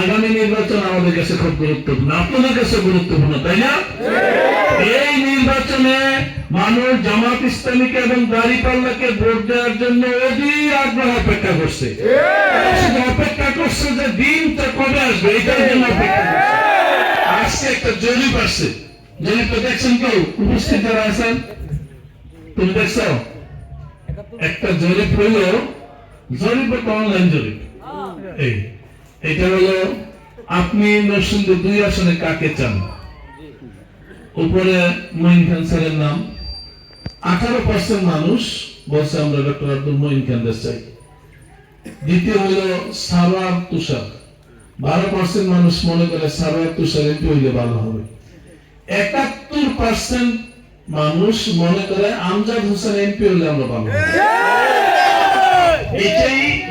আগামী নির্বাচন আমাদের কাছে খুব গুরুত্বপূর্ণ, আপনাদের কাছে গুরুত্বপূর্ণ, তাই না? এই নির্বাচনে মানুষ জামাত ইসলামীকে এবং দাঁড়িপাল্লাকে ভোট দেওয়ার জন্য অধীর আগ্রহ অপেক্ষা করছে। অপেক্ষা করছে যে দিনটা কবে আসবে, এটার জন্য অপেক্ষা আজকে একটা জরিপ আসছে। জরিপটা দেখছেন কেউ? উপস্থিত যারা আছেন? তুমি দেখছ? একটা জরিপ হইল জরিপ একটা অনলাইন জরিপ। এই এটা হলো আপনি নরসিংদী দুই আসনে কাকে চান? উপরে মঈন খান স্যারের নাম। আঠারো পার্সেন্ট মানুষ বলছে আমরা ডক্টর আব্দুল মঈন খানদের চাই। দ্বিতীয় হলো সারোয়ার তুষার। বারো পার্সেন্ট মানুষ মনে করে সারোয়ার তুষার এমপি হইলে ভালো হবে। একাত্তর পার্সেন্ট মানুষ মনে করে আমজাদ হোসেন এমপি হলে আমরা ভালো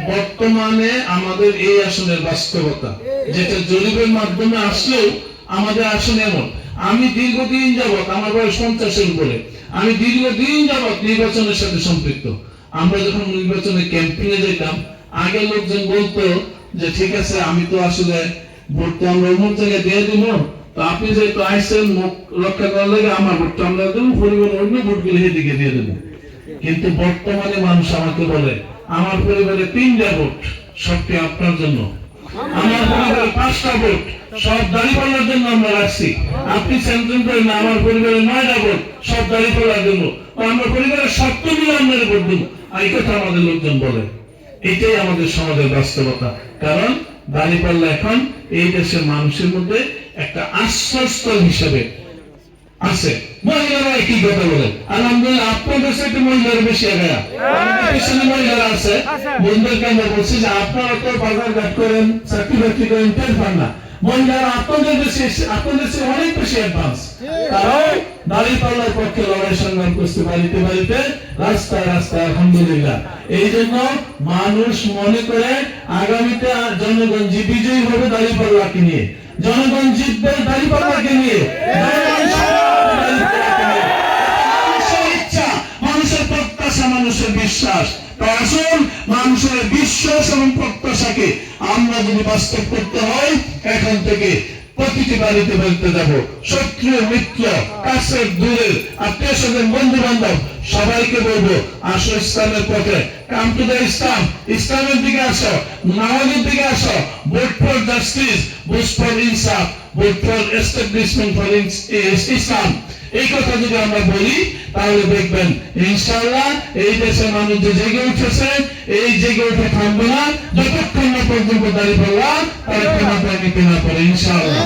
বর্তমানে আমাদের এই আসনের বাস্তবতা, যেটা জরিপের মাধ্যমে আসলেও আমাদের আসন এমন। আমি দীর্ঘদিন যাবৎ, আমার বয়স পঞ্চাশের উপরে, আমি দীর্ঘদিন যাবৎ নির্বাচনের সাথে সম্পৃক্ত। আমরা যখন নির্বাচনে ক্যাম্পিংয়ে যেতাম আগে লোকজন বলতো যে, ঠিক আছে, আমি তো আসলে ভোট তো আমরা অমুক জায়গায় দিয়ে দিব, তো আপনি যেহেতু আইসেন, মুখ রক্ষা করার লাগে আমার ভোটটা আমরা দেবো, পরিবার অন্য ভোটগুলো সেদিকে দিয়ে দেবো। কিন্তু বর্তমানে মানুষ আমাকে বলে আমার পরিবারে তিনটা ভোট সবটি আপনার জন্য। আমার পরিবারে পাঁচটা ভোট সব দাড়ি পাল্লার জন্য আমরা রাখছি। আপনি সেন্ট্রেন করেন না, আমার পরিবারে নয়টা ভোট সব দাড়ি পাল্লার জন্য। আমরা পরিবারের সত্য মিলে আপনার ভোট দেবো। এই কথা আমাদের লোকজন বলে। এটাই আমাদের সমাজের বাস্তবতা। কারণ দাঁড়িপাল্লা এখন এই দেশের মানুষের মধ্যে একটা আশ্রয়স্থল হিসেবে আছে। মহিলারা একই কথা বলে। আলহামদুলিল্লাহ দেশে একটু মহিলারা বেশি আগে পিছনে মহিলারা আছে। বন্ধুদেরকে আমরা বলছি যে আপনারা তো বাজার ঘাট করেন চাকরি বাকরি করেন টের পান না। মহিলারা আপনাদের দেশে আপনাদের দেশে অনেক বেশি অ্যাডভান্স কারণ দাঁড়িয়ে পাল্লার পক্ষে লড়াই সংগ্রাম করতে পারিতে পারিতে রাস্তায় রাস্তায় আলহামদুলিল্লাহ। এই জন্য মানুষ মনে করে আগামীতে জনগণ যে বিজয়ী হবে দাঁড়িয়ে পাল্লাকে নিয়ে। জনগণ জিতবে দাঁড়িয়ে পাল্লাকে নিয়ে মানুষের বিশ্বাস। তাই আসুন, মানুষের বিশ্বাস এবং প্রত্যাশাকে আমরা যদি বাস্তব করতে হয়, এখন থেকে প্রতিটি বাড়িতে বাড়িতে যাব, শত্রু, মিত্র, কাছের, দূরের, আত্মীয় স্বজন বন্ধু বান্ধব সবাইকে বলব, আসো ইসলামের পথে। কাম টু দ্য ইসলাম ইসলামের দিকে আসো, নামাজের দিকে আসো। Vote for justice vote for ইনসাফ vote for establishment for Islam এই কথা যদি আমরা বলি, তাহলে দেখবেন ইনশাল্লাহ এই দেশের মানুষ যে জেগে উঠেছে, এই জেগে উঠে থামবে না। যতক্ষণ না পর্যন্ত দাঁড়িয়ে পড়লাম, তারা কেনা পায়নি কেনা পড়ে ইনশাআল্লাহ।